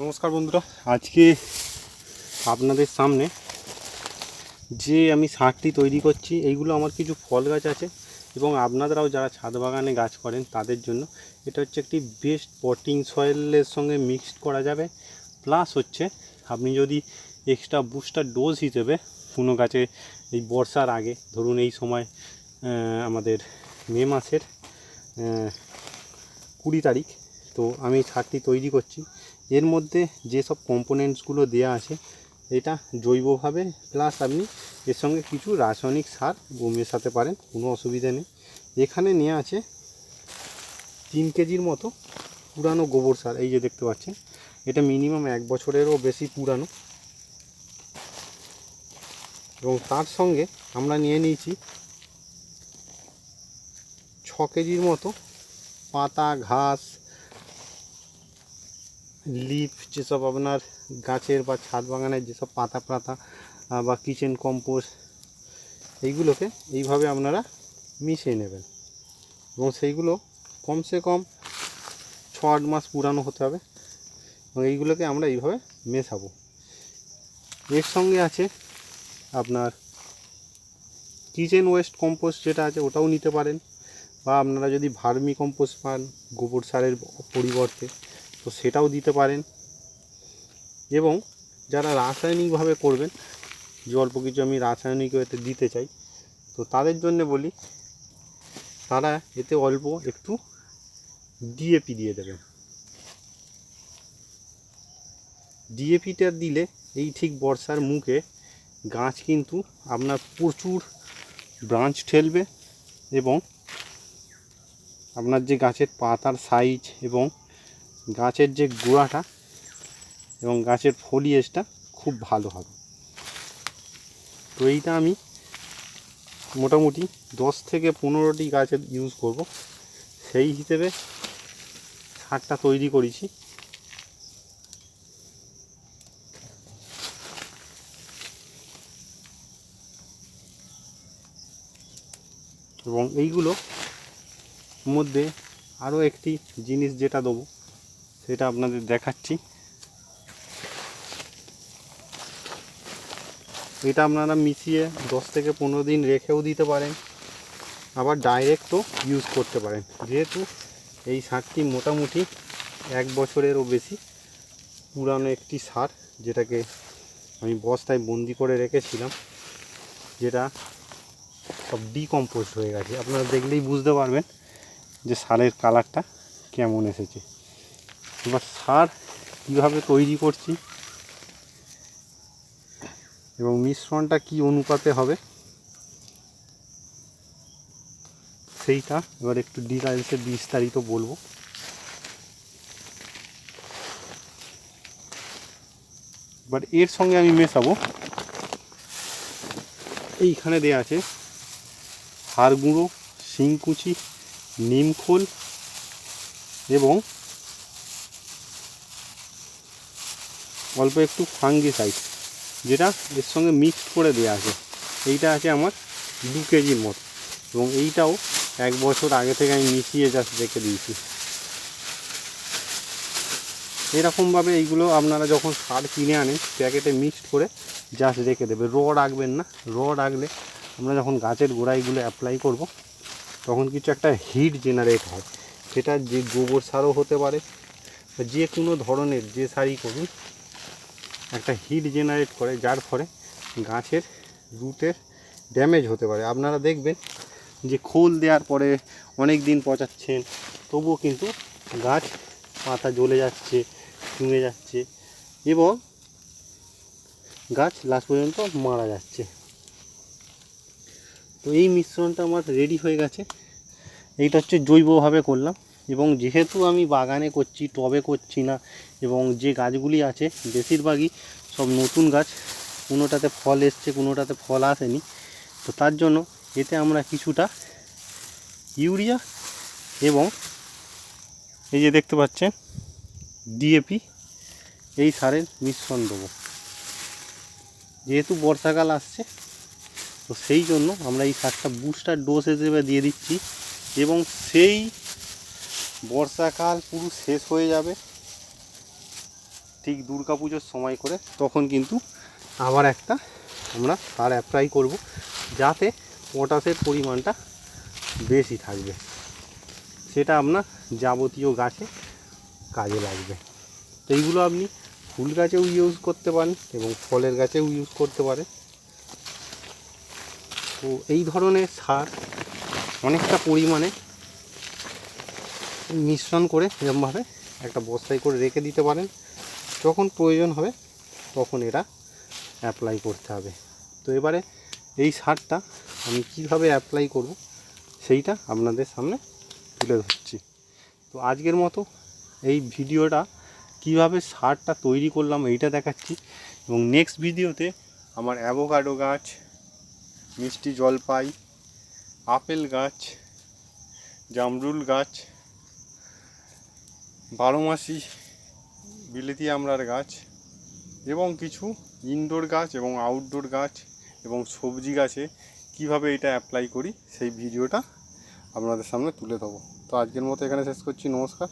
নমস্কার বন্ধুরা, আজকে আপনাদের সামনে যে আমি সারটি তৈরি করছি, এইগুলো আমার কিছু ফল গাছ আছে এবং আপনারাও যারা ছাদ বাগানে গাছ করেন তাদের জন্য এটা হচ্ছে একটি বেস্ট পটিং সয়েলের সঙ্গে মিক্সড করা যাবে। প্লাস হচ্ছে, আপনি যদি এক্সট্রা বুস্টার ডোজ হিসেবে কোনো গাছে এই বর্ষার আগে, ধরুন এই সময় আমাদের মে মাসের কুড়ি তারিখ, তো আমি সারটি তৈরি করছি। এর মধ্যে যেসব কম্পোনেন্টসগুলো দেওয়া আছে, এটা জৈবভাবে প্লাস আপনি এর সঙ্গে কিছু রাসায়নিক সার মেশাতে পারেন, কোনো অসুবিধা নেই। এখানে নিয়ে আছে তিন কেজির মতো পুরানো গোবর সার, এই যে দেখতে পাচ্ছেন। এটা মিনিমাম এক বছরেরও বেশি পুরানো। এবং তার সঙ্গে আমরা নিয়ে নিয়েছি ছ কেজির মতো পাতা, ঘাস লিফ যেসব আপনার গাছের বা ছাদ বাগানের যেসব পাতা পাতা বা কিচেন কম্পোস্ট এইগুলোকে এইভাবে আপনারা মিশিয়ে নেবেন। এবং সেইগুলো কমসে কম ছ আট মাস পুরানো হতে হবে। এবং এইগুলোকে আমরা এইভাবে মেশাবো। এর সঙ্গে আছে আপনার কিচেন ওয়েস্ট কম্পোস্ট যেটা আছে ওটাও নিতে পারেন। বা আপনারা যদি ভার্মি কম্পোস্ট পান গোবর সারের পরিবর্তে। তো সেটাও দিতে পারেন। এবং যারা রাসায়নিকভাবে করবেন, যে অল্প কিছু আমি রাসায়নিক এতে দিতে চাই, তো তাদের জন্য বলি, তারা এতে অল্প একটু ডিএপি দিয়ে দেবেন। ডিএপিটা দিলে এই ঠিক বর্ষার মুখে গাছ কিন্তু আপনার প্রচুর ব্রাঞ্চ ঠেলবে এবং আপনার যে গাছের পাতার সাইজ এবং গাছের যে গোড়াটা এবং গাছের ফলিয়েজটা খুব ভালো হবে। তো এইটা আমি মোটামুটি দশ থেকে পনেরোটি গাছের ইউজ করব। সেই হিসেবে সারটা তৈরি করেছি। এবং এইগুলো মধ্যে আরও একটি জিনিস যেটা দেবো সেটা আপনাদের দেখাচ্ছি। এটা আপনারা মিশিয়ে দশ থেকে পনেরো দিন রেখেও দিতে পারেন। আবার ডাইরেক্টও ইউজ করতে পারেন। যেহেতু এই সারটি মোটামুটি এক বছরেরও বেশি পুরানো একটি সার, যেটাকে আমি বস্তায় বন্দি করে রেখেছিলাম, যেটা সব ডিকম্পোস্ট হয়ে গেছে। আপনারা দেখলেই বুঝতে পারবেন যে সারের কালারটা কেমন এসেছে। এবার সার কীভাবে তৈরি করছি এবং মিশ্রণটা কি অনুপাতে হবে, সেইটা এবার একটু ডিটেলসে বিস্তারিত বলব। এবার এর সঙ্গে আমি মেশাবো। এইখানে দেয়া আছে হাড় গুঁড়ো শিংকুচি নিমখোল এবং অল্প একটু ফাঙ্গিসাইড, যেটা এর সঙ্গে মিক্সড করে দেওয়া আছে। এইটা আছে আমার দু কেজির মতো এবং এইটাও এক বছর আগে থেকে আমি মিশিয়ে জাস্ট রেখে দিয়েছি। এরকমভাবে এইগুলো আপনারা যখন সার কিনে আনেন, প্যাকেটে মিক্সড করে জাস্ট রেখে দেবে। র রাখবেন না, র রাখলে আমরা যখন গাছের গোড়াইগুলো অ্যাপ্লাই করব, তখন কিছু একটা হিট জেনারেট হয়। সেটা যে গোবর সারও হতে পারে যে কোনো ধরনের যে সারই করুন একটা হিট জেনারেট করে, যার ফলে গাছের রুটের ড্যামেজ হতে পারে। আপনারা দেখবেন যে খোল দেওয়ার পরে অনেক দিন পচাচ্ছেন, তবুও কিন্তু গাছ পাতা জ্বলে যাচ্ছে চুঙে যাচ্ছে এবং গাছ লাস্ট পর্যন্ত মারা যাচ্ছে। তো এই মিশ্রণটা আমার রেডি হয়ে গেছে। এইটা হচ্ছে জৈবভাবে করলাম। এবং যেহেতু আমি বাগানে করছি, টবে করছি না, এবং যে গাছগুলি আছে, বেশিরভাগই সব নতুন গাছ। কোনোটাতে ফল এসছে, কোনোটাতে ফল আসেনি। তো তার জন্য এতে আমরা কিছুটা ইউরিয়া এবং এই যে দেখতে পাচ্ছেন ডিএপি এই সারের মিশ্রণ দেবো। যেহেতু বর্ষাকাল আসছে, তো সেই জন্য আমরা এই সারটা বুস্টার ডোজ হিসেবে দিয়ে দিচ্ছি এবং সেই বর্ষাকাল পুরো শেষ হয়ে যাবে। ঠিক দুর্গা পুজোর সময় করে তখন কিন্তু আবার একটা আমরা সার অ্যাপ্লাই করব, যাতে পটাশের পরিমাণটা বেশি থাকবে। সেটা আপনার যাবতীয় গাছে কাজে লাগবে। তো এইগুলো আপনি ফুল গাছেও ইউজ করতে পারেন এবং ফলের গাছেও ইউজ করতে পারেন। তো এই ধরনের সার অনেকটা পরিমাণে মিশ্রণ করে এরকমভাবে একটা বস্তায় করে রেখে দিতে পারেন। যখন প্রয়োজন হবে তখন এটা অ্যাপ্লাই করতে হবে। তো এবারে এই সারটা আমি কীভাবে অ্যাপ্লাই করব সেইটা আপনাদের সামনে তুলে ধরছি। তো আজকের মতো এই ভিডিওটা কীভাবে সারটা তৈরি করলাম এইটা দেখাচ্ছি এবং নেক্সট ভিডিওতে আমার অ্যাভোকাডো গাছ, মিষ্টি জলপাই, আপেল গাছ, জামরুল গাছ বারোমাসি বিলেতি আমড়ার গাছ এবং কিছু ইনডোর গাছ এবং আউটডোর গাছ এবং সবজি গাছে কীভাবে এটা অ্যাপ্লাই করি সেই ভিডিওটা আপনাদের সামনে তুলে দেবো তো আজকের মতো এখানে শেষ করছি, নমস্কার।